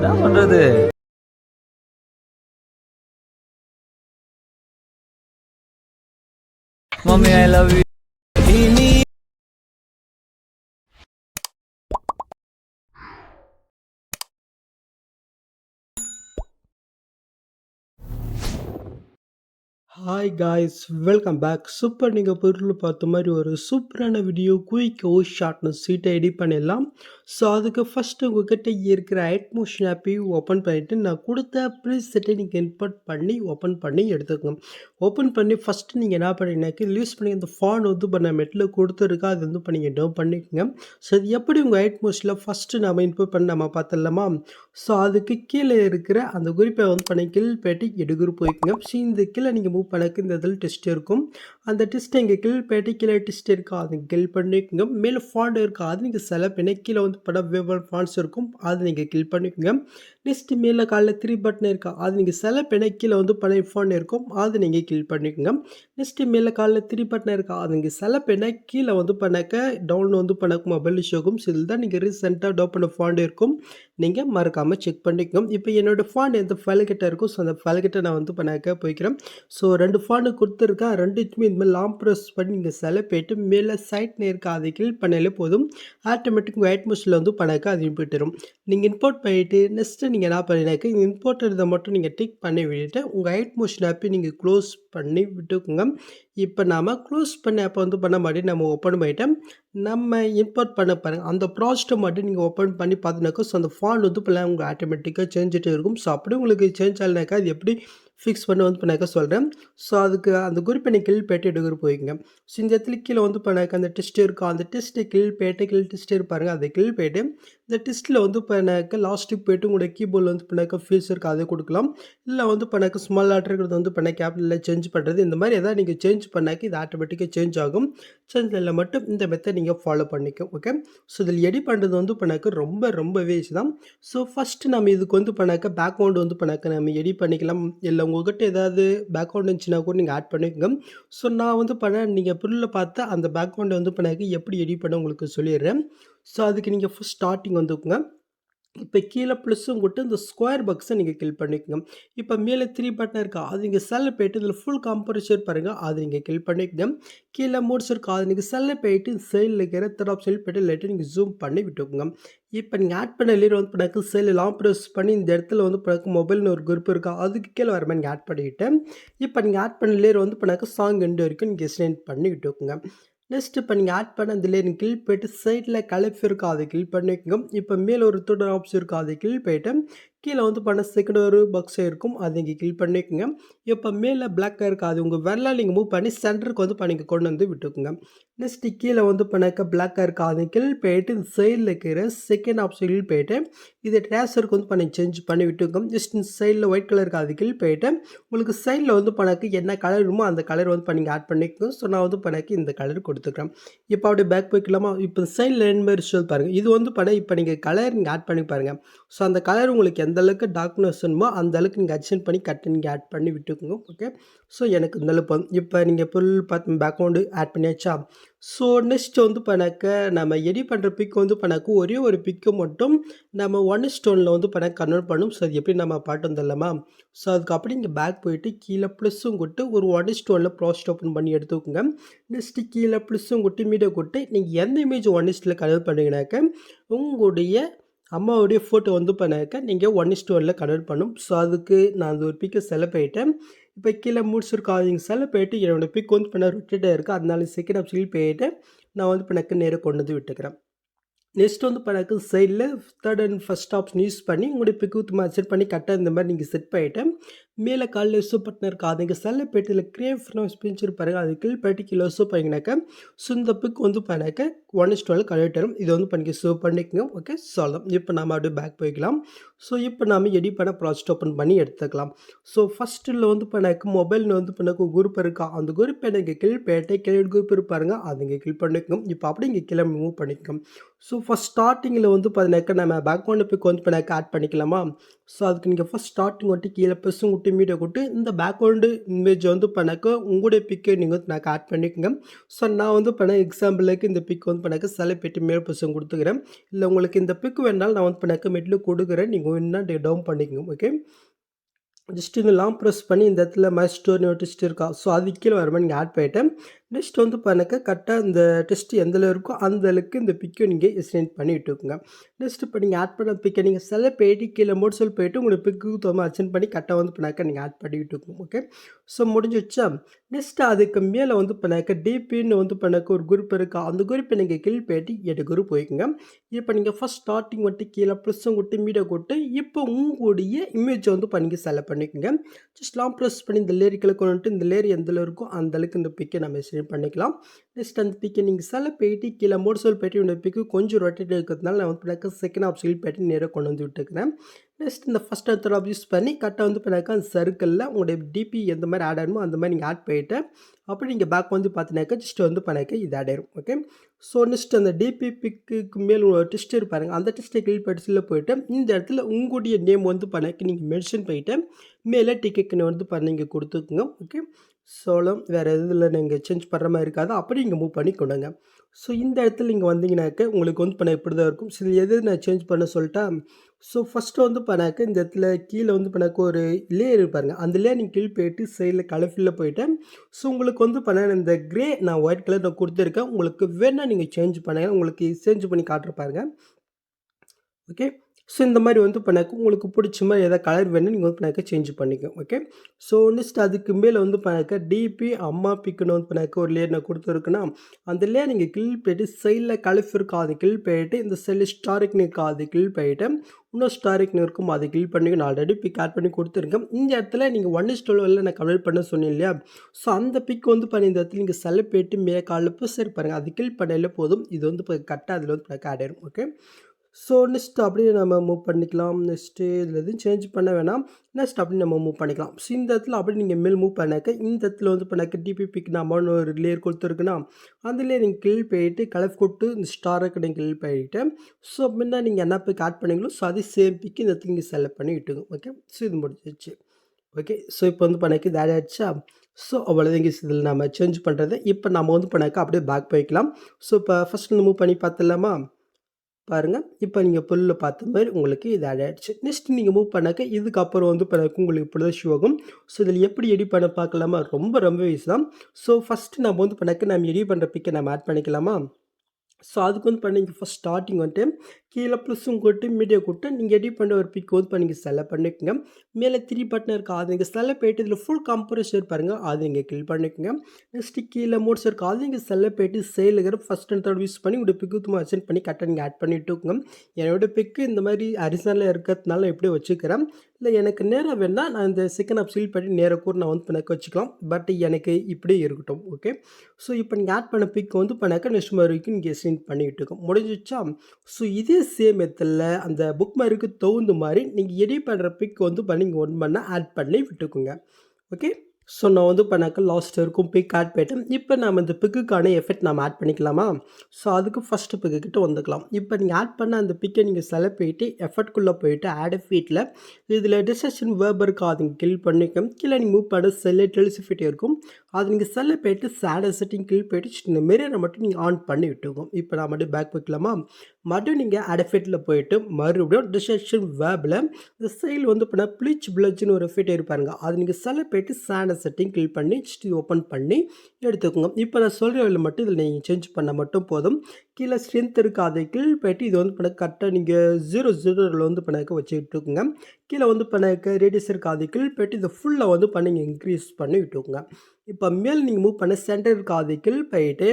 என்ன பண்றது? Mummy I love you hi guys welcome back super நீங்கள் பொருள் பார்த்த மாதிரி ஒரு சூப்பரான வீடியோ குயிக்கோ ஷார்ட்னு சீட்டை எடிட் பண்ணிடலாம். ஸோ அதுக்கு ஃபஸ்ட்டு உங்ககிட்ட இருக்கிற ஐட்மோஷன் ஆப்பையும் ஓப்பன் பண்ணிவிட்டு நான் கொடுத்த ப்ரீஸ் செட்டை நீங்கள் இன்புட் பண்ணி ஓப்பன் பண்ணி எடுத்துக்கோங்க. ஓப்பன் பண்ணி ஃபஸ்ட்டு நீங்கள் என்ன பண்ணீங்கன்னாக்கா யூஸ் பண்ணி அந்த ஃபான் வந்து பண்ண மெட்டில் கொடுத்துருக்கா அது வந்து இப்போ நீங்கள் டவுன் பண்ணிக்கோங்க. ஸோ அது எப்படி உங்கள் ஐட்மோஷனில் ஃபஸ்ட்டு நம்ம இன்புட் பண்ணி நம்ம பார்த்துடலாமா? ஸோ அதுக்கு கீழே இருக்கிற அந்த குறிப்பை வந்து பண்ணி கீழ் பேட்டி எடுக்கிற போய்க்குங்க. ஸோ இந்த கீழே நீங்கள் மூவ் பழக்கு இந்த இதில் டெஸ்ட் இருக்கும். அந்த டெஸ்ட் எங்கள் கீழ் பர்டிகுலர் டெஸ்ட் இருக்கா அது கில் பண்ணிக்கோங்க. மேலே ஃபாண்ட் இருக்கா அது நீங்கள் செலக்ட் பண்ணி கீழே வந்து படம் வெவ்வேறு ஃபாண்ட்ஸ் இருக்கும். அது நீங்கள் கில் பண்ணிக்கோங்க. நெக்ஸ்ட் மேலே காலைல த்ரீ பட்டன் இருக்கா? அது நீங்கள் செலக்ட் பண்ணி கீழே வந்து பழைய ஃபோன் இருக்கும். அது நீங்கள் கிளிக் பண்ணிக்கோங்க. நெக்ஸ்ட் மேலே காலைல த்ரீ பட்டன் இருக்கா? அது நீங்கள் சில பண்ண கீழே வந்து பண்ணாக்க டவுன் வந்து பண்ணக்கு மொபைல் ஷோக்கும் ஸோ தான் நீங்கள் ரீசெண்டாக டவுன் பண்ண ஃபாண்ட் இருக்கும். நீங்கள் மறக்காமல் செக் பண்ணிக்கோங்க. இப்போ என்னோடய ஃபாண்ட் எந்த ஃபைல் கிட்ட இருக்கும் ஸோ அந்த ஃபைல் கிட்ட நான் வந்து பண்ணாக்க போய்க்கிறேன். ஸோ ரெண்டு ஃபாண்டு கொடுத்துருக்கேன் ரெண்டுத்துமே இந்த மாதிரி லாங் ப்ரெஸ் பண்ணி நீங்கள் சில போயிட்டு மேலே சைட் இருக்கா அதை கிளிக் பண்ணாலே போதும். ஆட்டோமேட்டிக் ஒயிட் ஐட்மோஸில் வந்து பண்ணாக்க அது இன்புட் வரும் நீங்கள் இம்போர்ட் பண்ணிவிட்டு நெக்ஸ்ட்டு நீங்கள் என்ன பண்ணினாக்க இம்போர்ட் இதை மட்டும் நீங்கள் டிக் பண்ணி விட்டுட்டு உங்கள் ஐட் மோஷன் ஆப்பை நீங்கள் க்ளோஸ் பண்ணி விட்டுக்குங்க. இப்போ நாம் க்ளோஸ் பண்ண ஆப்பை வந்து பண்ண மாதிரி நம்ம ஓப்பன் பண்ணிவிட்டு நம்ம இம்போர்ட் பண்ண பாருங்கள் அந்த ப்ராஜெக்ட்டை மட்டும் நீங்கள் ஓப்பன் பண்ணி பார்த்தீங்கன்னாக்கா ஸோ அந்த ஃபாண்ட் வந்து இப்போ உங்களுக்கு ஆட்டோமேட்டிக்காக சேஞ்சிட்டு இருக்கும் ஸோ அப்படி உங்களுக்கு சேஞ்ச் ஆகலைனாக்கா அது எப்படி ஃபிக்ஸ் பண்ண வந்து பண்ணாக்க சொல்கிறேன் ஸோ அதுக்கு அந்த குறிப்பை நீங்கள் கில் பேட்டை எடுக்கிற போய்ங்க ஸோ இந்த இடத்துல கீழே வந்து பண்ணாக்க அந்த டெஸ்ட் இருக்கும் அந்த டெஸ்ட்டு கில் பேட்டை கில் டெஸ்ட் இருப்பாருங்க அதை கில் போயிட்டு இந்த டெஸ்ட்டில் வந்து பண்ணாக்க லாஸ்ட்டுக்கு போய்ட்டு உங்களோட கீபோர்டில் வந்து பண்ணாக்க ஃபீல்ஸ் இருக்குது அதை கொடுக்கலாம். இல்லை வந்து பண்ணாக்க ஸ்மால் ஆட்ருக்கிறது வந்து பண்ண கேபிட்டலில் சேஞ்ச் பண்ணுறது இந்த மாதிரி எதாவது நீங்கள் சேஞ்ச் பண்ணாக்க இது ஆட்டோமேட்டிக்காக சேஞ்ச் ஆகும். சேஞ்ச் இல்லை மட்டும் இந்த மெத்தட் நீங்கள் ஃபாலோ பண்ணிக்கும் ஓகே ஸோ இதில் எடி பண்ணுறது வந்து பண்ணாக்க ரொம்ப ரொம்பவே ஈஸி தான். ஸோ ஃபஸ்ட்டு நம்ம இதுக்கு வந்து பண்ணாக்க பேக்ரவுண்ட் வந்து பண்ணக்க நம்ம எடி பண்ணிக்கலாம். இல்லை உங்கள்கிட்ட ஏதாவது பேக்ரவுண்ட் இருந்துச்சுன்னா கூட நீங்கள் ஆட் பண்ணிக்கோங்க. ஸோ நான் வந்து பண்ண நீங்கள் புல்லில் பார்த்தா அந்த பேக்ரவுண்டை வந்து பண்ணாக்க எப்படி எடி பண்ண உங்களுக்கு சொல்லிடுறேன். ஸோ அதுக்கு நீங்கள் ஃபஸ்ட் ஸ்டார்டிங் வந்துக்குங்க. இப்போ கீழே ப்ளஸ்ஸும் கொட்டு இந்த ஸ்கொயர் பாக்ஸை நீங்கள் கில் பண்ணிக்கோங்க. இப்போ மேலே த்ரீ பட்டன் இருக்கா அது நீங்கள் செல்ல போயிட்டு இதில் ஃபுல் கம்பரேச்சர் பாருங்கள் அது நீங்கள் கில் பண்ணிக்கோங்க. கீழே மூட்ஸ் இருக்கா அது நீங்கள் செல்ல போயிட்டு சைடில் இருக்கிற தேர்ட் ஆப்ஷன் போய்ட்டு லைட்டாக நீங்கள் ஜூம் பண்ணி விட்டுக்கோங்க. இப்போ நீங்கள் ஆட் பண்ண லேயர் வந்து பிறகு செல்லு லாங் ப்ரெஸ் பண்ணி இந்த இடத்துல வந்து பிறகு மொபைல்னு ஒரு குரூப் இருக்கா அதுக்கு கீழே வர மாதிரி நீங்கள் ஆட் பண்ணிக்கிட்டேன் இப்போ நீங்கள் ஆட் பண்ண லேயர் வந்து பிறகு சாங் எண்டு வரைக்கும் நீங்கள் சென்ட் பண்ணி விட்டுக்கோங்க. நெக்ஸ்ட் இப்போ நீங்கள் ஆட் பண்ண அந்த லேயர் கில் போய்ட்டு சைடில் கலப்பு இருக்கா அதை கில் பண்ணிக்கோங்க. இப்போ மேலே ஒரு தொடர் ஆப்ஷன் இருக்காது. அதை போயிட்டு கீழே வந்து பண்ண செகண்ட் ஒரு பக்ஸே இருக்கும். அதை நீங்கள் கில் பண்ணிக்கோங்க. இப்போ மேலே பிளாக்காக இருக்குது அது உங்கள் வரலாம் நீங்கள் மூவ் பண்ணி சென்டருக்கு வந்து பண்ணிக்க கொண்டு வந்து விட்டுக்குங்க. நெக்ஸ்ட்டு கீழே வந்து பண்ணாக்க பிளாக்காக இருக்காது அதை கில் போயிட்டு இந்த சைடில் இருக்கிற செகண்ட் ஆப்ஷன் கில் போயிட்டு இது ட்ரேசருக்கு வந்து பண்ணி சேஞ்ச் பண்ணி விட்டுக்கோங்க. ஜஸ்ட் இந்த சைடில் ஒயிட் கலர் இருக்குது அது கீழ் போயிட்டு உங்களுக்கு சைடில் வந்து பண்ணக்கு என்ன கலர் இருக்குமோ அந்த கலர் வந்து பண்ணிங்க ஆட் பண்ணிக்கோங்க. ஸோ நான் வந்து பண்ணக்கு இந்த கலர் கொடுத்துக்கிறேன். இப்போ அப்படியே பேக் போய்க்கலாமா இப்போ சைடில் ரெண்டு மாதிரி ரிசல்ட் பாருங்கள் இது வந்து பண்ண இப்போ நீங்கள் கலர் நீங்கள் ஆட் பண்ணி பாருங்கள் ஸோ அந்த கலர் உங்களுக்கு எந்த அளவுக்கு டார்க்னஸ் வேணுமோ அந்த அளவுக்கு நீங்கள் அட்ஜஸ்ட் பண்ணி கட் நீங்கள் ஆட் பண்ணி விட்டுக்கோங்க ஓகே ஸோ எனக்கு இந்த அளவுக்கு இப்போ நீங்கள் ஃபுல் பார்த்து பேக்ரவுண்டு ஆட் பண்ணியாச்சா? ஸோ நெக்ஸ்ட் வந்து பண்ணாக்க நம்ம எடி பண்ணுற பிக் வந்து பண்ணாக்க ஒரே ஒரு பிக்கு மட்டும் நம்ம ஒன் ஸ்டோனில் வந்து பண்ண கன்வெர்ட் பண்ணும். ஸோ அது எப்படி நம்ம பாட்டு வந்துடலாமா ஸோ அதுக்கப்புறம் இங்கே பேக் போயிட்டு கீழே ப்ளஸ்ஸும் கொட்டு ஒரு ஒன் ஸ்டோனில் ப்ராஸ்ட் ஓப்பன் பண்ணி எடுத்துக்கோங்க. நெக்ஸ்ட்டு கீழே ப்ளஸ்ஸும் கொட்டு மீடியா கொட்டு நீங்கள் எந்த இமேஜ் ஒன் ஸ்டில் கன்வெர்ட் பண்ணிங்கனாக்க உங்களுடைய அம்மாவுடைய ஃபோட்டோ வந்து பண்ணாக்க நீங்கள் ஒன் இஸ்ட் ஒனில் கன்வெர்ட் பண்ணும். ஸோ அதுக்கு நான் அந்த ஒரு பிக்கை செலக்ட் போயிட்டேன் இப்போ கீழே முடிச்சிருக்கோம் அவங்க செலக்ட் போயிட்டு என்னோடய பிக் வந்து பண்ண ரொட்டேட்டாக இருக்குது அதனால செகண்ட் ஆப்ஷனில் சில் போயிட்டு நான் வந்து எனக்கு நேராக கொண்டு வந்து விட்டுக்கிறேன். நெக்ஸ்ட் வந்து பண்ணாக்க சைடில் third and first option use பண்ணி உங்களுடைய பிக்கு மாதிரி செட் பண்ணி கரெக்டாக இந்த மாதிரி நீங்கள் செட் பண்ணிவிட்டு மேலே காலில் சூப் பட்டன் அதுங்க அது இங்கே செல்ல போய்ட்டு பாருங்க. அது கீழ் போய்ட்டு கிலோ சூப் பண்ணிங்கனாக்கா சுந்தப்புக்கு வந்து பண்ணாக்க ஒன் இஸ் டுவெல் கலெக்ட் இதை வந்து பண்ணிக்க சூப் பண்ணிக்கோங்க. ஓகே சொல்லலாம். இப்போ நம்ம அப்படியே பேக் போய்க்கலாம். ஸோ இப்போ நாம் எடி பண்ண ப்ராஜெக்ட் ஓப்பன் பண்ணி எடுத்துக்கலாம். ஸோ ஃபஸ்ட்டில் வந்து பண்ணாக்க மொபைலில் வந்து பண்ணக்கு குரூப் இருக்கா? அந்த குரூப் எனக்கு கீழ் பேட்டை குரூப் இருப்பாருங்க அது இங்கே கிளிக் பண்ணிக்கோங்க. இப்போ அப்படியே இங்கே கிளம்பி மூவ் பண்ணிக்கோங்க. ஸோ ஃபஸ்ட் ஸ்டார்டிங்கில் வந்து பார்த்தீங்கன்னாக்கா நம்ம பேக்ரவுண்ட் பிக் வந்து பண்ணாக்க ஆட் பண்ணிக்கலாமா? ஸோ அதுக்கு நீங்கள் ஃபஸ்ட் ஸ்டார்டிங் வந்துட்டு கீழே பெருசும் விட்டு போயிட்டு மீடியா கொடுத்து இந்த பேக்ரவுண்டு இமேஜ் வந்து பண்ணாக்க உங்களுடைய பிக்கை நீங்கள் வந்து நான் ஆட் பண்ணிக்கோங்க. ஸோ நான் வந்து பண்ண எக்ஸாம்பிளுக்கு இந்த பிக் வந்து பண்ணாக்க செலக்ட் மேல் பொசிஷன் கொடுத்துக்கிறேன். இல்லை உங்களுக்கு இந்த பிக் வேணாலும் நான் வந்து பண்ணாக்க மெட்டில் கொடுக்குறேன். நீங்கள் என்ன டவுன் பண்ணிக்கோங்க ஓகே ஜஸ்ட் இந்த லாங் ப்ரெஸ் பண்ணி இந்த இடத்துல மை ஸ்டோர் நோட்டிஸ்ட் இருக்கா. ஸோ அது கீழே வர மாதிரி நீங்கள் ஆட் பண்ணிட்டேன் நெக்ஸ்ட் வந்து பாருங்க கரெக்டாக இந்த டெஸ்ட் எந்தில் இருக்கோ அந்த அளவுக்கு இந்த பிக்கை நீங்கள் எக்ஸ்டெண்ட் பண்ணி விட்டுக்குங்க நெக்ஸ்ட் இப்போ நீங்கள் ஆட் பண்ண பிக்கை நீங்கள் சில போயிட்டு கீழே மோட் சொல் போயிட்டு உங்களுக்கு பிக்கு தோமா அச்சன் பண்ணி கரெக்டாக வந்து பண்ணாக்க நீங்கள் ஆட் பண்ணி விட்டுக்கோங்க ஓகே ஸோ முடிஞ்சிச்சா நெக்ஸ்ட் அதுக்கு மேலே வந்து பண்ணாக்க டிபின்னு வந்து பண்ணாக்க ஒரு குரூப் இருக்கா. அந்த குரூப்பை நீங்கள் கீழ் போயிட்டு எட்டு குரூப் போய்க்குங்க. இப்போ நீங்கள் ஃபஸ்ட் ஸ்டார்டிங் வந்துட்டு கீழே ப்ளஸ்ஸும் கொட்டு மீடியா கொட்டு இப்போ உங்களுடைய இமேஜை வந்து பண்ணி செலக்ட் பண்ணிக்கோங்க. ஜஸ்ட் லாம் ப்ரெஸ் பண்ணி இந்த லேரிக்கில் கொண்டு இந்த லேரி எந்த இருக்கோ அந்த அளவுக்கு இந்த பிக்கை நம்ம செலக்ட் பண்ணிக்கலாம். நெக்ஸ்ட் அந்த பிக்கை நீங்கள் சில போயிட்டு கீழே மோட் சொல் போயிட்டு இந்த பிக்கு கொஞ்சம் ரொட்டேட் இருக்கிறதுனால நான் வந்து பண்ணாக்க செகண்ட் ஆப்ஷன் போயிட்டு நேராக கொண்டு வந்து விட்டுருக்கிறேன். நெக்ஸ்ட் இந்த ஃபஸ்ட் அடுத்த ஆப் யூஸ் பண்ணி கரெக்டாக வந்து பண்ணாக்கா அந்த சர்க்கிளில் உங்களுடைய டிபி எந்த மாதிரி ஆட் ஆகணுமோ அந்த மாதிரி நீங்கள் ஆட் போயிட்டு அப்படி நீங்கள் பேக் வந்து பார்த்தினாக்கா ஜஸ்ட் வந்து பண்ணாக்க இது ஆட் ஆயிரும். ஓகே ஸோ நெக்ஸ்ட் அந்த டிபி பிக்கு மேல் ஒரு டெஸ்ட் இருப்பாருங்க அந்த டெஸ்ட்டை கிளிக் படிச்சில் போயிட்டு இந்த இடத்துல உங்களுடைய நேம் வந்து பண்ணாக்க நீங்கள் மென்ஷன் பண்ணிவிட்டு மேலே டிக்கெட் வந்து பண்ண நீங்கள் கொடுத்துக்குங்க. ஓகே சோளம் வேறு எதில் நீங்கள் சேஞ்ச் பண்ணுற மாதிரி இருக்காது அப்படி இங்கே மூவ் பண்ணி கொண்டுங்க. ஸோ இந்த இடத்துல நீங்கள் வந்தீங்கனாக்க உங்களுக்கு வந்து பண்ண இப்படி தான் இருக்கும். ஸோ எது நான் சேஞ்ச் பண்ண சொல்லிட்டா ஸோ ஃபஸ்ட்டு வந்து பண்ணாக்க இந்த இடத்துல கீழே வந்து பண்ணாக்க ஒரு லேயர் இருப்பாருங்க அந்த லேயர் நீங்கள் கீழ் போயிட்டு சைடில் கலர்ஃபில்லில் போயிட்டேன் ஸோ உங்களுக்கு வந்து பண்ண இந்த க்ரே நான் ஒயிட் கலர் நான் கொடுத்துருக்கேன். உங்களுக்கு வேணால் நீங்கள் சேஞ்ச் பண்ணுங்க உங்களுக்கு சேஞ்ச் பண்ணி காட்டிருப்பாருங்க ஓகே ஸோ இந்த மாதிரி வந்து பண்ணாக்க உங்களுக்கு பிடிச்ச மாதிரி எதாவது கலர் வேணும் நீங்கள் வந்து பண்ணாக்க சேஞ்ச் பண்ணிக்கோங்க ஓகே ஸோ நெக்ஸ்ட் அதுக்கு மேலே வந்து பண்ணாக்க டிபி அம்மா பிக்குன்னு வந்து பண்ணாக்க ஒரு லேயர் நான் கொடுத்துருக்குன்னா அந்த லேயர் நீங்கள் கில் போயிட்டு சைடில் கலஃப் இருக்கும் அது கிள் போயிட்டு இந்த சைடில் ஸ்டாரிக்னு காது அது கிள் போயிட்டு இன்னும் ஸ்டாரிக்னு இருக்கும் அதை கில் பண்ணி நான் ஆல்ரெடி பிக் ஆட் பண்ணி கொடுத்துருக்கேன். இந்த இடத்துல நீங்கள் ஒன் இஸ் டுவெல் நான் கன்வெர்ட் பண்ண சொன்னேன் இல்லையா? ஸோ அந்த பிக் வந்து பண்ணி இந்த இடத்துல நீங்கள் செல்ல போயிட்டு மே காலில் இப்போ சரி பாருங்கள் அது கில் பண்ணல போதும் இது வந்து இப்போ கரெக்டாக அதில் வந்து பண்ணாக்க ஆட் ஓகே ஸோ நெக்ஸ்ட் அப்படியே நம்ம மூவ் பண்ணிக்கலாம். நெக்ஸ்ட்டு இதில் எதுவும் சேஞ்ச் பண்ண வேணாம். நெக்ஸ்ட் அப்படி நம்ம மூவ் பண்ணிக்கலாம். ஸோ இந்த இடத்துல அப்படி நீங்கள் மேல் மூவ் பண்ணாக்க இந்த இடத்துல வந்து பண்ணாக்க டிபிபிக்கு நம்மன்னு ஒரு லேயர் கொடுத்துருக்குன்னா அந்த லேயர் நீங்கள் கிளில் போயிட்டு கலர் கொட்டு இந்த ஸ்டாருக்கு நீங்கள் கிளில் போயிட்டு ஸோ அப்படின்னா நீங்கள் என்ன பிக் ஆட் பண்ணீங்களோ ஸோ அதே சேம் பிக்கு இந்த இடத்துல நீங்கள் செலக்ட் பண்ணி விட்டுங்க ஓகே ஸோ இது முடிஞ்சிச்சு ஓகே ஸோ இப்போ வந்து பண்ணாக்க இது ஆட் ஆகிடுச்சா ஸோ இங்கே இதில் நம்ம சேஞ்ச் பண்ணுறது இப்போ நம்ம வந்து பண்ணாக்க அப்படியே பேக் போய்க்கலாம். ஸோ இப்போ ஃபஸ்ட் மூவ் பண்ணி பார்த்துலாமா பாருங்கள் இப்போ நீங்கள் புல்லில் பார்த்த மாதிரி உங்களுக்கு இது ஆட் ஆகிடுச்சு நெக்ஸ்ட் நீங்கள் மூவ் பண்ணாக்க இதுக்கப்புறம் வந்து இப்போ உங்களுக்கு இப்படி தான் ஷோ ஆகும் ஸோ இதில் எப்படி எடி பண்ண பார்க்கலாமா? ரொம்ப ரொம்ப ஈஸி தான். ஸோ ஃபஸ்ட்டு நம்ம வந்து பண்ணாக்க நம்ம எடி பண்ணுற பிக்கை நம்ம ஆட் பண்ணிக்கலாமா? ஸோ அதுக்கு வந்து பண்ணிங்க ஃபஸ்ட் ஸ்டார்டிங் வந்துட்டு கீழே ப்ளஸ்ஸும் கொட்டு மீடியா கொட்டு நீங்கள் எடிட் பண்ண ஒரு பிக் வந்து பண்ணிங்க செலக்ட் பண்ணிக்கோங்க. மேலே த்ரீ பட்டன் இருக்கா அது நீங்கள் செலக்ட் போயிட்டு இதில் ஃபுல் கம்ப்ரஸர் பாருங்கள் அது நீங்கள் கிளிக் பண்ணிக்கோங்க. நெக்ஸ்ட்டு கீழே மோட்ஸ் இருக்கா அது நீங்கள் செலக்ட் போயிட்டு சேல் ஃபஸ்ட் அண்ட் தேர்ட் யூஸ் பண்ணி உங்களுடைய பிக்கு சும்மா அசென்ட் பண்ணி கரெக்டாக நீங்கள் ஆட் பண்ணிட்டுங்க என்னோட பிக்கு இந்த மாதிரி அரிசனில் இருக்கிறதுனால எப்படி வச்சுக்கிறேன். இல்லை எனக்கு நேராக வேணால் நான் இந்த செகண்ட் ஆப் சீல் பண்ணி நேராக கூட நான் வந்து பண்ணக்க வச்சுக்கலாம். பட் எனக்கு இப்படியே இருக்கட்டும் ஓகே ஸோ இப்போ நீங்கள் ஆட் பண்ண பிக் வந்து பண்ணாக்க நெக்ஸ்ட் மார்க்கு நீங்கள் சென்ட் பண்ணிக்கிட்டு இருக்கோம். முடிஞ்சிச்சா? ஸோ இதே சேம் மெத்தடில் அந்த புக் மார்க்கு தகுந்த மாதிரி நீங்கள் எடி பண்ணுற பிக் வந்து பண்ணி நீங்கள் ஒன் பண்ண ஆட் பண்ணி விட்டுக்குங்க ஓகே ஸோ நான் வந்து பண்ணாக்க லாஸ்ட் இருக்கும் பிக் ஆட் போயிட்டேன். இப்போ நம்ம இந்த பிக்குக்கான எஃபெக்ட் நம்ம ஆட் பண்ணிக்கலாமா? ஸோ அதுக்கு ஃபஸ்ட்டு பிக்கு கிட்ட வந்துக்கலாம். இப்போ நீங்கள் ஆட் பண்ண அந்த பிக்கை நீங்கள் செலக்ட் போயிட்டு எஃபர்ட்குள்ளே போயிட்டு ஆட் ஃபீட்டில் இதில் டிசஷன் வேர்பருக்கு அதுங்க கில் பண்ணிக்கும் கீழே நீங்கள் மூவ் பண்ண செல்ல டெலிசிஃபிட்டி இருக்கும். அது நீங்கள் செல்ல போயிட்டு சேட செட்டிங் கில் போயிட்டு இந்த மிரரை மட்டும் நீங்கள் ஆன் பண்ணி விட்டுருக்கோம் இப்போ நான் மட்டும் பேக் வைக்கலாமா? மறுபடியும் நீங்கள் அடஃபெட்டில் போயிட்டு மறுபடியும் டிசப்ஷன் வேப்பில் இந்த சைடில் வந்து பண்ண ப்ளீச் பிளட்ஜ்னு ஒரு ஃபிட் இருப்பாருங்க அது நீங்கள் செல்ல போயிட்டு சேட செட்டிங் கிளிக் பண்ணி ஓப்பன் பண்ணி எடுத்துக்கோங்க. இப்போ நான் சொல்கிற வேலை மட்டும் இதில் நீங்கள் சேஞ்ச் பண்ண மட்டும் போதும். கீழே ஸ்ட்ரென்த் இருக்குது அதை கீழ் போயிட்டு இது வந்து பண்ண கரெக்டாக நீங்கள் ஜீரோ ஜீரோவில் வந்து பண்ணாக்க வச்சுக்கிட்டுருக்குங்க கீழே வந்து பண்ணாக்க ரேடியஸ் இருக்காது கீழ் போயிட்டு இதை ஃபுல்லாக வந்து பண்ணி இன்க்ரீஸ் பண்ணி விட்டுக்கோங்க. இப்போ மேல் நீங்கள் மூவ் பண்ண சென்டர் இருக்கா? அதை கீழ் போயிட்டு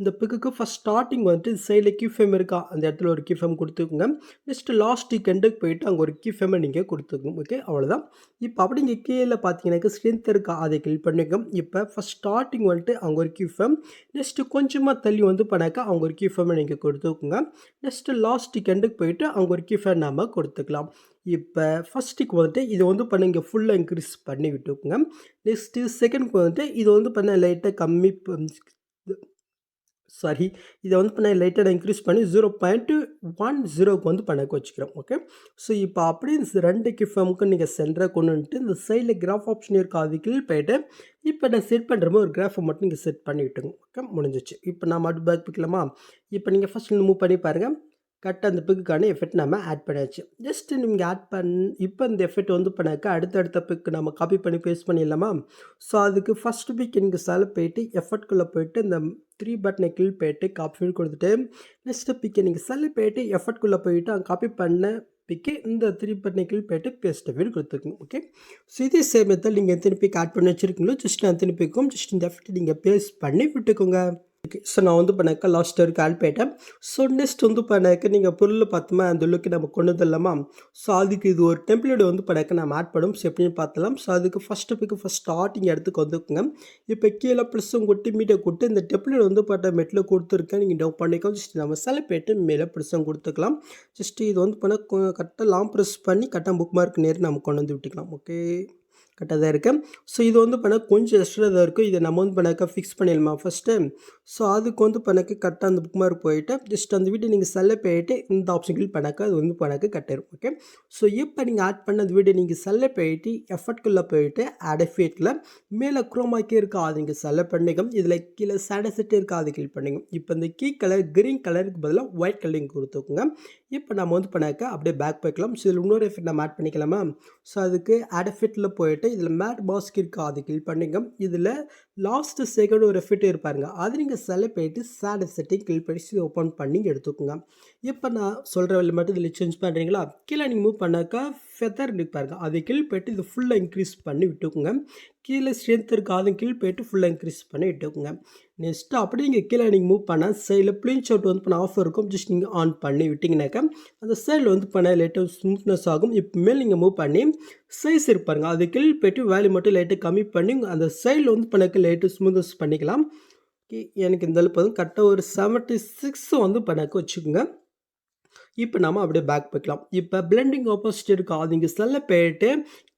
இந்த பிக்குக்கு ஃபஸ்ட் ஸ்டார்டிங் வந்துட்டு சைடில் கியூஃபேம் இருக்கா? அந்த இடத்துல ஒரு கியூஃபேம் கொடுத்துக்குங்க. நெக்ஸ்ட்டு லாஸ்ட் கெண்டுக்கு போயிட்டு அங்கே ஒரு கியூஃபேமை நீங்கள் கொடுத்துக்கோங்க. ஓகே அவ்வளோதான் இப்போ அப்படி இங்கே கீழே பார்த்தீங்கன்னாக்கா ஸ்ட்ரென்த் இருக்கா? அதை கிளிக் பண்ணிக்கோங்க. இப்போ ஃபஸ்ட் ஸ்டார்டிங் வந்துட்டு அவங்க ஒரு கியூஃபேம் நெக்ஸ்ட்டு கொஞ்சமாக தள்ளி வந்து பண்ணாக்கா அவங்க ஒரு கியூஃபேமை நீங்கள் கொடுத்துக்கோங்க. நெக்ஸ்ட்டு லாஸ்ட் கெண்டுக்கு போயிட்டு அவங்க ஒரு கியூஃபேம் நாம் கொடுத்துக்கலாம். இப்போ ஃபஸ்ட்டுக்கு வந்துட்டு இதை வந்து பண்ண இங்கே ஃபுல்லாக இன்க்ரீஸ் பண்ணி விட்டுக்குங்க. நெக்ஸ்ட்டு செகண்ட்க்கு வந்துட்டு இது வந்து பண்ண லைட்டாக கம்மி சாரி இதை வந்து பண்ண லைட்டாக நான் இன்க்ரீஸ் பண்ணி ஜீரோ பாயிண்ட்டு ஒன் ஜீரோக்கு வந்து பண்ணக்கு வச்சுக்கிறோம் ஓகே ஸோ இப்போ அப்படியே இந்த ரெண்டு கிஃபமுக்கு நீங்கள் சென்டராக கொண்டு வந்துட்டு இந்த சைடில் கிராஃப் ஆப்ஷன் இருக்க அது கீழ் போயிட்டு இப்போ நான் செட் பண்ணுற மாதிரி ஒரு கிராஃபை மட்டும் நீங்கள் செட் பண்ணி விட்டுங்க ஓகே முடிஞ்சிச்சு. இப்போ நான் மட்டும் பேக் பிக்கலாமா இப்போ நீங்கள் ஃபஸ்ட் மூவ் பண்ணி பாருங்கள் கரெக்டாக அந்த பிக்குக்கான எஃபெக்ட் நம்ம ஆட் பண்ணியாச்சு. ஜஸ்ட்டு நீங்கள் ஆட் பண் இப்போ இந்த எஃபெக்ட் வந்து பண்ணாக்க அடுத்தடுத்த பிக்கு நம்ம காப்பி பண்ணி பேஸ்ட் பண்ணிடலாமா ஸோ அதுக்கு ஃபஸ்ட்டு பிக் நீங்கள் சால போயிட்டு எஃபர்ட்குள்ளே போயிட்டு இந்த த்ரீ பட்டனை கீழ் போயிட்டு காப்பி கொடுத்துட்டு நெக்ஸ்ட்டு பிக்கை நீங்கள் செல்ல போயிட்டு எஃபர்ட்குள்ளே போயிட்டு அங்கே காப்பி பண்ண பிக்கு இந்த த்ரீ பட்டனை கீழ் போயிட்டு பேஸ்ட்டை வீடு கொடுத்துருக்கணும் ஓகே ஸோ இதே சேம் மெத்தட் நீங்கள் எத்தனை பிக் ஆட் பண்ணி வச்சுருக்கீங்களோ ஜஸ்ட் நான் எத்தனை பிக்கும் ஜஸ்ட் இந்த எஃபெக்ட் நீங்கள் பேஸ்ட் பண்ணி விட்டுக்கோங்க. ஸோ நான் வந்து பண்ணாக்க லாஸ்ட் வரைக்கும் ஆட் போயிட்டேன். ஸோ நெக்ஸ்ட் வந்து பண்ணாக்க நீங்கள் பொருள் பார்த்தோமா அந்த லுக்கு நம்ம கொண்டு வந்துடலாமா? ஸோ அதுக்கு இது ஒரு டெம்ப்ளேட் வந்து பண்ணாக்க நம்ம ஆட் பண்ணும். ஸோ எப்படின்னு பார்த்தலாம் ஸோ அதுக்கு ஃபஸ்ட்டு பிக்கு ஃபஸ்ட் ஸ்டார்டிங் இடத்துக்கு வந்துக்குங்க. இப்போ கீழே ப்ளஸ்ஸும் கொட்டி மீட்டை கொடுத்து இந்த டெம்ப்ளேட் வந்து பட்ட மெட்டில் கொடுத்துருக்கேன். நீங்கள் டவுன் பண்ணிக்கோ ஜஸ்ட் நம்ம செலப்பேட்டு மேலே ப்ளஸ்ஸும் கொடுத்துக்கலாம். ஜஸ்ட் இது வந்து பண்ண கரெக்டாக லாங் ப்ரெஸ் பண்ணி கரெக்டாக புக் மார்க் நேரம் நம்ம கொண்டு வந்து விட்டுக்கலாம். ஓகே கரெக்டாக தான் இருக்குது ஸோ இது வந்து பண்ண கொஞ்சம் எக்ஸ்ட்ரா தான் இருக்கும் இதை நம்ம வந்து பண்ணாக்கா ஃபிக்ஸ் பண்ணிடலாமா ஃபஸ்ட்டு ஸோ அதுக்கு வந்து பண்ணாக்க கரெக்டாக அந்த புக் மார்க் போயிட்டு ஜஸ்ட் அந்த வீடியோ நீங்கள் செல்ல போயிட்டு இந்த ஆப்ஷன் கிளிக் பண்ணாக்கா அது வந்து பண்ணாக்க கட்டிடும் ஓகே ஸோ இப்போ நீங்கள் ஆட் பண்ண அந்த வீடியோ நீங்கள் செல்ல போயிட்டு எஃபர்ட்குள்ளே போயிட்டு அடஃபேட்டில் மேலே குரோமாக்கே இருக்கா அது நீங்கள் செல்ல பண்ணுங்க இதில் கீழே சேடசெட்டு இருக்கா அது கிளிக் பண்ணிங்க இப்போ இந்த கீ கலர் க்ரீன் கலருக்கு பதிலாக ஒயிட் கலரிங் கொடுத்துக்கோங்க. இப்போ நம்ம வந்து பண்ணாக்க அப்படியே பேக் போய்க்கலாம். ஸோ இதில் இன்னொரு எஃபெக்ட் நம்ம ஆட் பண்ணிக்கலாமா? ஸோ அதுக்கு அடஃபிட்டில் போயிட்டு இதில் மேட் மாஸ்க் இருக்கா அது கிளிக் பண்ணிங்க இதில் லாஸ்ட்டு செகண்ட் ஒரு ஃபிட் இருப்பாருங்க அது நீங்கள் செல போயிட்டு சேட் செட்டிங் கிளிக் பண்ணி ஓப்பன் பண்ணி எடுத்துக்கோங்க. இப்போ நான் சொல்கிற வேலை மட்டும் இதில் சேஞ்ச் பண்ணுறீங்களா கீழே நீங்கள் மூவ் பண்ணாக்கா ஃபெதர் இருப்பாருங்க அதை கிளிக் போயிட்டு இது ஃபுல்லாக இன்க்ரீஸ் பண்ணி விட்டுக்கோங்க. கீழே ஸ்ட்ரென்த் இருக்காதும் கீழே கீழ் போயிட்டு ஃபுல்லாக இன்க்ரீஸ் பண்ணி விட்டுக்கோங்க நெக்ஸ்ட்டு அப்படியே நீங்கள் கீழே நீங்கள் மூவ் பண்ணால் சைடில் ப்ளீன் ஷர்ட் வந்து பண்ண ஆஃபர் இருக்கும். ஜஸ்ட் நீங்கள் ஆன் பண்ணி விட்டிங்கனாக்கா அந்த சைடில் வந்து பண்ண லைட்டாக ஸ்மூத்னஸ் ஆகும். இப்போ மேல் நீங்கள் மூவ் பண்ணி சைஸ் இருப்பாருங்க அது கீழ் போயிட்டு வேல்யூ மட்டும் லைட்டாக கம்மி பண்ணி அந்த சைடில் வந்து பண்ணக்கு லைட்டு ஸ்மூத்னஸ் பண்ணிக்கலாம். எனக்கு இந்த அளவுக்கு கரெக்டாக ஒரு செவன்ட்டி சிக்ஸ் வந்து பண்ணக்கு வச்சுக்கோங்க. இப்போ நம்ம அப்படியே பேக் போய்க்கலாம். இப்போ பிளெண்டிங் ஆப்போசிட் இருக்கும் அது இங்கே செல்ல போயிட்டு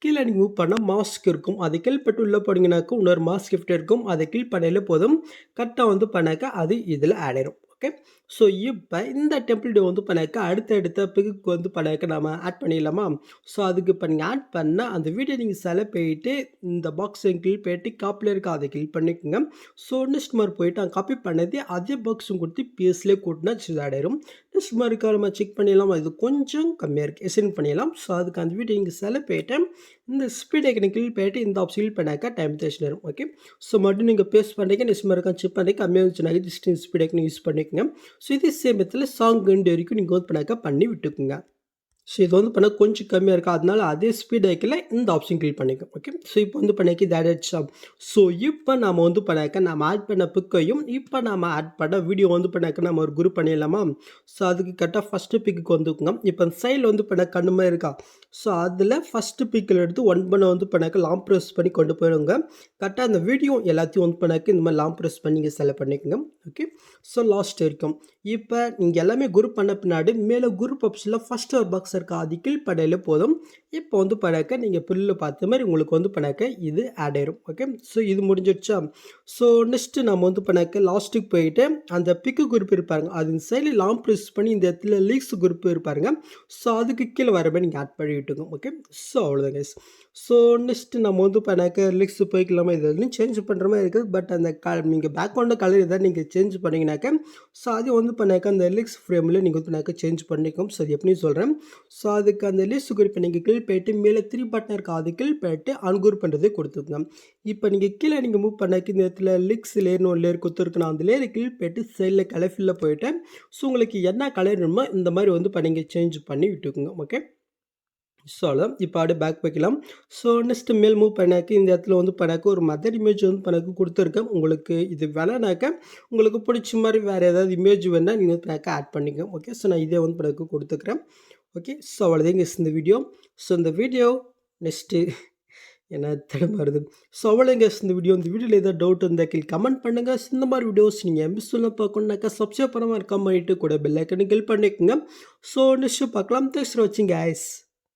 கீழே நீங்கள் மூவ் பண்ணால் மாஸ்க் இருக்கும். அதை கீழ் பட்டு உள்ளே போனீங்கன்னாக்கா இன்னொரு மாஸ்க் கிஃப்ட் இருக்கும். அதை கீழ் பண்ணையில் போதும். கரெக்டாக வந்து பண்ணாக்க அது இதில் ஆட் ஆயிடும் ஓகே ஸோ இப்போ இந்த டெம்ப்ளேட் வந்து பண்ணாக்க அடுத்த அடுத்த பிகுக்கு வந்து பண்ணாக்க நம்ம ஆட் பண்ணிடலாமா? ஸோ அதுக்கு இப்போ நீங்கள் ஆட் பண்ணால் அந்த வீடியோ நீங்கள் செல போயிட்டு இந்த பாக்ஸ் கிளிக் போயிட்டு காப்பில் இருக்க அதை கிளிக் பண்ணிக்கோங்க. ஸோ நெக்ஸ்ட் மாதிரி போயிட்டு அங்கே காப்பி பண்ணது அதே பாக்ஸும் கொடுத்து பிஎஸ்லேயே கூட்டினா ஆட் ஆயிரும். நெக்ஸ்ட் மாதிரி நம்ம செக் பண்ணிடலாம். இது கொஞ்சம் கம்மியாக இருக்குது எசென்ட் பண்ணிடலாம். ஸோ அதுக்கு அந்த வீடியோ இங்கே செல போயிட்டு இந்த ஸ்பீட் ஐக்கனை கிளிக் போயிட்டு இந்த ஆப்ஷன் பண்ணாக்கா டைம் தேஷன் வரும் ஓகே ஸோ மட்டும் நீங்கள் பேஸ்ட் பண்ணுறீங்க நெக்ஸ்ட் மாதிரி செக் பண்ணுறீங்க கம்மியாக இருந்துச்சுனாக்க டிஸ்டன்ஸ் ஸ்பீட் யூஸ் பண்ணிக்கோங்க. ஸோ இதே சேமத்தில் சாங் கண்டு வரைக்கும் நீங்கள் ஓட் பண்ணாக்கா பண்ணி விட்டுக்குங்க. ஸோ இது வந்து பண்ணால் கொஞ்சம் கம்மியாக இருக்கும் அதனால அதே ஸ்பீட் ஆக்கில் இந்த ஆப்ஷன் கிளிக் பண்ணிக்கும் ஓகே ஸோ இப்போ வந்து பண்ணிக்கி இது ஆட் ஆயிடுச்சா ஸோ இப்போ நம்ம வந்து பண்ணாக்க நம்ம ஆட் பண்ண பிக்கையும் இப்போ நம்ம ஆட் பண்ண வீடியோ வந்து பண்ணாக்க நம்ம ஒரு குரூப் பண்ணிடலாமா? ஸோ அதுக்கு கரெக்டாக ஃபஸ்ட்டு பிக்குக்கு வந்துக்குங்க. இப்போ சைடில் வந்து பண்ண கண்ணுமே இருக்கா? ஸோ அதில் ஃபஸ்ட்டு பிக்கில் எடுத்து ஒன் பண்ண வந்து பண்ணாக்க லாங் ப்ரெஸ் பண்ணி கொண்டு போயிடுங்க. கரெக்டாக அந்த வீடியோ எல்லாத்தையும் வந்து பண்ணாக்க இந்த மாதிரி லாங் ப்ரெஸ் பண்ணி நீங்கள் செலக்ட் பண்ணிக்கோங்க. ஓகே ஸோ லாஸ்ட் வரைக்கும் இப்போ நீங்கள் எல்லாமே குரூப் பண்ண பின்னாடி மேலே குரூப் ஆப்ஷனில் ஃபஸ்ட் ஒரு பாக்ஸ் இருக்கா அது கீழ் படையில போதும். இப்போ வந்து படாக்க நீங்கள் புல்லில் பார்த்த மாதிரி உங்களுக்கு வந்து பண்ணாக்க இது ஆட் ஆயிரும். ஓகே ஸோ இது முடிஞ்சிடுச்சா? ஸோ நெக்ஸ்ட்டு நம்ம வந்து பண்ணாக்க லாஸ்ட்டுக்கு போயிட்டு அந்த பிக்கு குரூப் இருப்பாருங்க. அது சைடில் லாங் ப்ரெஸ் பண்ணி இந்த இடத்துல லீக்ஸ் குரூப் இருப்பாருங்க. ஸோ அதுக்கு கீழே வரவே நீங்கள் ஆட் பண்ணி விட்டுங்க ஓகே ஸோ அவ்வளோதான் கைஸ் ஸோ நெக்ஸ்ட்டு நம்ம வந்து பண்ணாக்க லிக்ஸ் போய்க்கலாமா? இது வந்து சேஞ்ச் பண்ணுற மாதிரி இருக்குது. பட் அந்த க நீங்கள் பேக்ரவுண்டு கலர் எதாவது நீங்கள் சேஞ்ச் பண்ணிங்கனாக்க ஸோ அது வந்து பண்ணாக்க அந்த லிக்ஸ் ஃப்ரேமில் நீங்கள் வந்து பண்ணாக்க சேஞ்ச் பண்ணிக்கும். ஸோ அது எப்படின்னு சொல்கிறேன் ஸோ அதுக்கு அந்த லிஸ்ட் குறிப்பை நீங்கள் கிளிக் போயிட்டு மேலே த்ரீ பட்டன் இருக்குது அது கிளிக் போயிட்டு அன்குரூப் பண்ணுறது கொடுத்துருங்க இப்போ நீங்கள் கீழே நீங்கள் மூவ் பண்ணக்கு இந்த இடத்துல லிக்ஸ் லேர்னு ஒரு லேர் கொடுத்துருக்கணும். அந்த லேர் கிளிக் போயிட்டு சைடில் கலர் ஃபில்லில் போயிட்டு ஸோ உங்களுக்கு என்ன கலர் வேணுமோ இந்த மாதிரி வந்து இப்போ நீங்கள் சேஞ்ச் பண்ணி விட்டுக்குங்க. ஓகே ஸோ அவ்வளோதான் இப்போ அப்படியே பேக் வைக்கலாம் ஸோ நெக்ஸ்ட்டு மேல் மூவ் பண்ணாக்க இந்த இடத்துல வந்து பண்ணாக்க ஒரு மதர் இமேஜ் வந்து பண்ணாக்க கொடுத்துருக்கேன். உங்களுக்கு இது வேலைனாக்க உங்களுக்கு பிடிச்ச மாதிரி வேறு ஏதாவது இமேஜ் வேணால் நீங்கள் பண்ணாக்க ஆட் பண்ணிக்கோங்க. ஓகே ஸோ நான் இதே வந்து பண்ணாக்க கொடுத்துக்கிறேன். ஓகே? ஸோ அவ்வளோதாங்க இந்த வீடியோ ஸோ இந்த வீடியோ நெக்ஸ்ட்டு என்ன தடுமாறுது ஸோ அவ்வளோங்க இந்த வீடியோ இந்த வீடியோவில் ஏதாவது டவுட் இருந்தால் கீழ் கமெண்ட் பண்ணுங்கள் இந்த மாதிரி வீடியோஸ் நீங்கள் எம்பி சொல்ல பார்க்கணுன்னாக்கா சப்ஸ்கிரைப் பண்ணாமல் இருக்க பண்ணிட்டு கூட பெல் கில் பண்ணிக்கோங்க. ஸோ நெக்ஸ்ட்டு பார்க்கலாம். தேங்க்ஸ் ஃபார் வாட்சிங் guys.